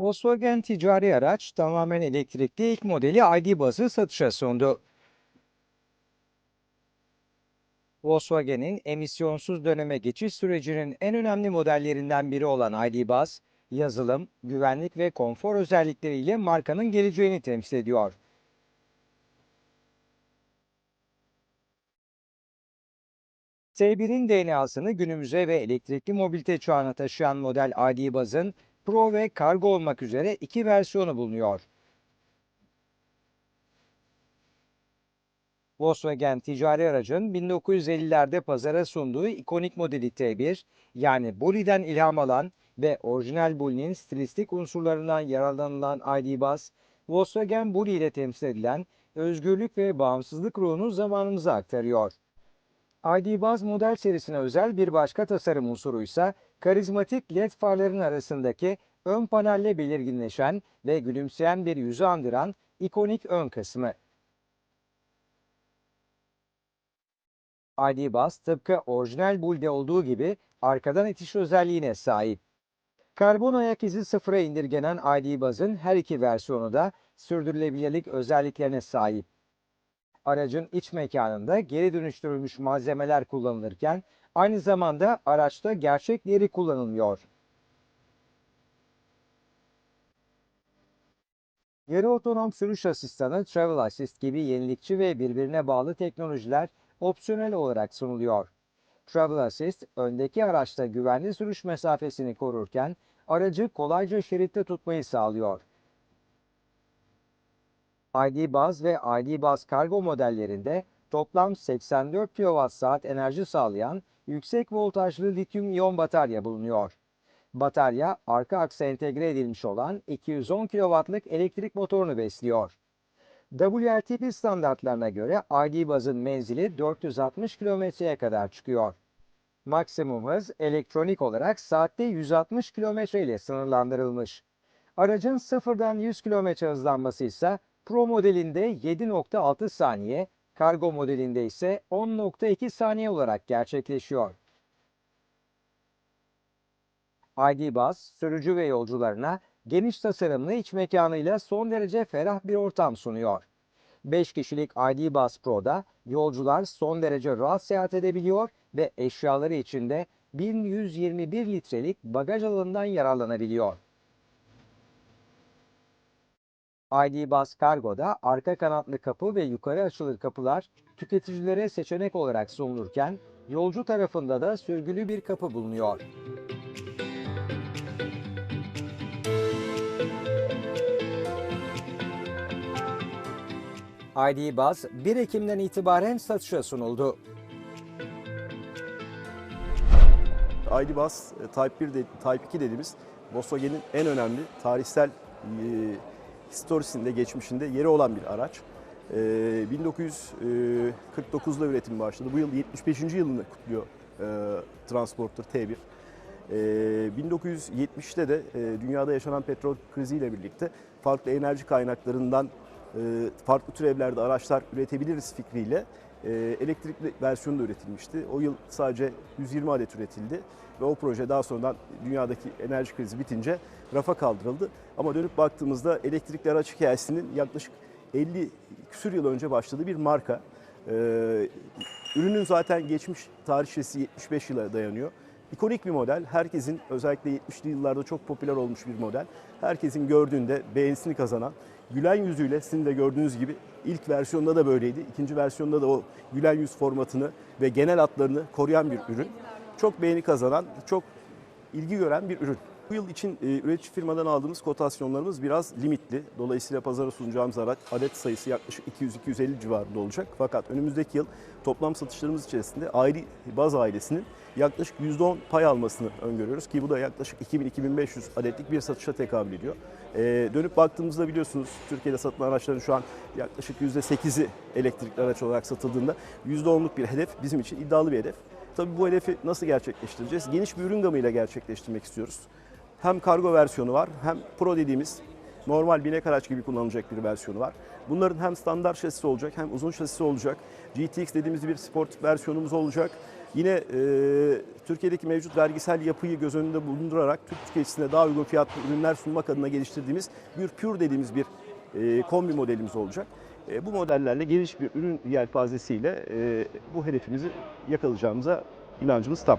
Volkswagen ticari araç tamamen elektrikli ilk modeli ID bazı satışa sundu. Volkswagen'in emisyonsuz döneme geçiş sürecinin en önemli modellerinden biri olan ID Buzz, yazılım, güvenlik ve konfor özellikleriyle markanın geleceğini temsil ediyor. S1'in DNA'sını günümüze ve elektrikli mobilite çağına taşıyan model ID Buzz'ın Pro ve Cargo olmak üzere iki versiyonu bulunuyor. Volkswagen ticari aracın 1950'lerde pazara sunduğu ikonik modeli T1, yani Bulli'den ilham alan ve orijinal Bulli'nin stilistik unsurlarından yararlanılan ID Buzz, Volkswagen Bulli ile temsil edilen özgürlük ve bağımsızlık ruhunu zamanımıza aktarıyor. ID Buzz model serisine özel bir başka tasarım unsuru ise karizmatik led farların arasındaki ön panelle belirginleşen ve gülümseyen bir yüzü andıran ikonik ön kısmı. ID Buzz tıpkı orijinal Bull'de olduğu gibi arkadan itiş özelliğine sahip. Karbon ayak izi sıfıra indirgenen ID Buzz'ın her iki versiyonu da sürdürülebilirlik özelliklerine sahip. Aracın iç mekanında geri dönüştürülmüş malzemeler kullanılırken aynı zamanda araçta gerçek deri kullanılıyor. Yarı otonom sürüş asistanı Travel Assist gibi yenilikçi ve birbirine bağlı teknolojiler opsiyonel olarak sunuluyor. Travel Assist, öndeki araçta güvenli sürüş mesafesini korurken aracı kolayca şeritte tutmayı sağlıyor. ID Buzz ve ID Buzz Cargo modellerinde toplam 84 kWh enerji sağlayan yüksek voltajlı lityum iyon batarya bulunuyor. Batarya arka aksa entegre edilmiş olan 210 kW'lık elektrik motorunu besliyor. WLTP standartlarına göre ID Buzz'ın menzili 460 kilometreye kadar çıkıyor. Maksimum hız elektronik olarak saatte 160 km ile sınırlandırılmış. Aracın sıfırdan 100 km hızlanması ise Pro modelinde 7.6 saniye, kargo modelinde ise 10.2 saniye olarak gerçekleşiyor. ID Buzz, sürücü ve yolcularına geniş tasarımlı iç mekanıyla son derece ferah bir ortam sunuyor. 5 kişilik ID Buzz Pro'da yolcular son derece rahat seyahat edebiliyor ve eşyaları içinde 1121 litrelik bagaj alanından yararlanabiliyor. ID Buzz Cargo'da arka kanatlı kapı ve yukarı açılır kapılar tüketicilere seçenek olarak sunulurken yolcu tarafında da sürgülü bir kapı bulunuyor. ID Buzz 1 Ekim'den itibaren satışa sunuldu. ID Buzz e, Type 1 de, Type 2 dediğimiz Volkswagen'in en önemli tarihsel e, historisinde, geçmişinde yeri olan bir araç. E, 1949'da üretim başladı. Bu yıl 75. yılını kutluyor e, Transporter T1. E, 1970'te de e, dünyada yaşanan petrol kriziyle birlikte farklı enerji kaynaklarından e, farklı türevlerde araçlar üretebiliriz fikriyle e, elektrikli versiyonu da üretilmişti. O yıl sadece 120 adet üretildi ve o proje daha sonradan dünyadaki enerji krizi bitince rafa kaldırıldı. Ama dönüp baktığımızda elektrikli araç hikayesinin yaklaşık 50 küsür yıl önce başladığı bir marka. E, ürünün zaten geçmiş tarihçesi 75 yıla dayanıyor. İkonik bir model. Herkesin özellikle 70'li yıllarda çok popüler olmuş bir model. Herkesin gördüğünde beğenisini kazanan, gülen yüzüyle sizin de gördüğünüz gibi ilk versiyonda da böyleydi. İkinci versiyonda da o gülen yüz formatını ve genel hatlarını koruyan bir ürün. Çok beğeni kazanan, çok ilgi gören bir ürün. Bu yıl için e, üretici firmadan aldığımız kotasyonlarımız biraz limitli. Dolayısıyla pazara sunacağımız araç adet sayısı yaklaşık 200-250 civarında olacak. Fakat önümüzdeki yıl toplam satışlarımız içerisinde ayrı baz ailesinin yaklaşık %10 pay almasını öngörüyoruz ki bu da yaklaşık 2000-2500 adetlik bir satışa tekabül ediyor. Ee, dönüp baktığımızda biliyorsunuz Türkiye'de satılan araçların şu an yaklaşık %8'i elektrikli araç olarak satıldığında %10'luk bir hedef bizim için iddialı bir hedef. Tabii bu hedefi nasıl gerçekleştireceğiz? Geniş bir ürün gamıyla gerçekleştirmek istiyoruz. Hem kargo versiyonu var hem pro dediğimiz normal binek araç gibi kullanılacak bir versiyonu var. Bunların hem standart şasisi olacak hem uzun şasisi olacak. GTX dediğimiz bir sport versiyonumuz olacak. Yine e, Türkiye'deki mevcut vergisel yapıyı göz önünde bulundurarak Türk tüketicisine daha uygun fiyatlı ürünler sunmak adına geliştirdiğimiz bir Pure dediğimiz bir e, kombi modelimiz olacak. E, bu modellerle geniş bir ürün yelpazesiyle e, bu hedefimizi yakalayacağımıza inancımız tam.